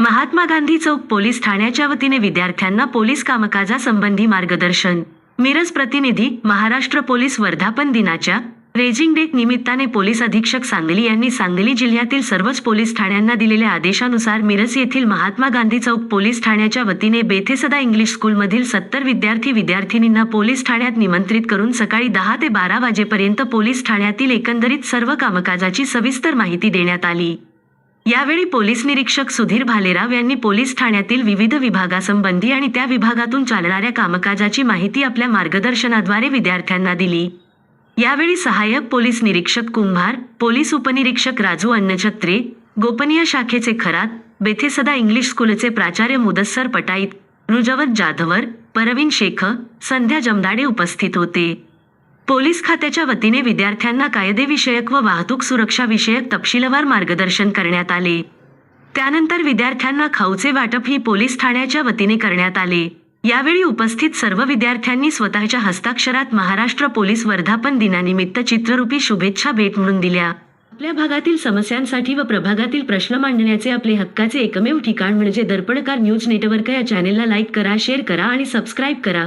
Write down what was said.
महात्मा गांधी चौक police ठाण्याच्या वतीने विद्यार्थ्यांना पोलीस कामकाजासंबंधी मार्गदर्शन. मिरज प्रतिनिधी महाराष्ट्र पोलीस वर्धापन दिनाच्या रेजिंग डे निमित्ताने पोलीस अधीक्षक सांगली यांनी सांगली जिल्ह्यातील सर्वच पोलीस ठाण्यांना दिलेल्या आदेशानुसार मिरज येथील महात्मा गांधी चौक पोलीस ठाण्याच्या वतीने बेथेसदा इंग्लिश स्कूलमधील सत्तर विद्यार्थी विद्यार्थिनींना पोलीस ठाण्यात निमंत्रित करून सकाळी दहा ते बारा वाजेपर्यंत पोलीस ठाण्यातील एकंदरीत सर्व कामकाजाची सविस्तर माहिती देण्यात आली. यावेळी पोलीस निरीक्षक सुधीर भालेराव यांनी पोलीस ठाण्यातील विविध विभागासंबंधी आणि त्या विभागातून चालणाऱ्या कामकाजाची माहिती आपल्या मार्गदर्शनाद्वारे विद्यार्थ्यांना दिली. यावेळी सहाय्यक पोलीस निरीक्षक कुंभार पोलीस उपनिरीक्षक राजू अन्नछत्रे गोपनीय शाखेचे खरात बेथेसदा इंग्लिश स्कूलचे प्राचार्य मुदस्सर पटाईत रुजवत जाधवर परवीन शेख संध्या जमदाडे उपस्थित होते. पोलीस खात्याच्या वतीने विद्यार्थ्यांना कायदेविषयक व वाहतूक सुरक्षा विषयक तपशीलवार मार्गदर्शन करण्यात आले. त्यानंतर विद्यार्थ्यांना खाऊचे वाटप ही पोलीस ठाण्याच्या वतीने करण्यात आले. यावेळी उपस्थित सर्व विद्यार्थ्यांनी स्वतःच्या हस्ताक्षरात महाराष्ट्र पोलीस वर्धापन दिनानिमित्त चित्ररूपी शुभेच्छा भेट म्हणून दिल्या. आपल्या भागातील समस्यांसाठी व प्रभागातील प्रश्न मांडण्याचे आपले हक्काचे एकमेव ठिकाण म्हणजे दर्पणकार न्यूज नेटवर्क या चॅनेलला लाईक करा शेअर करा आणि सबस्क्राईब करा.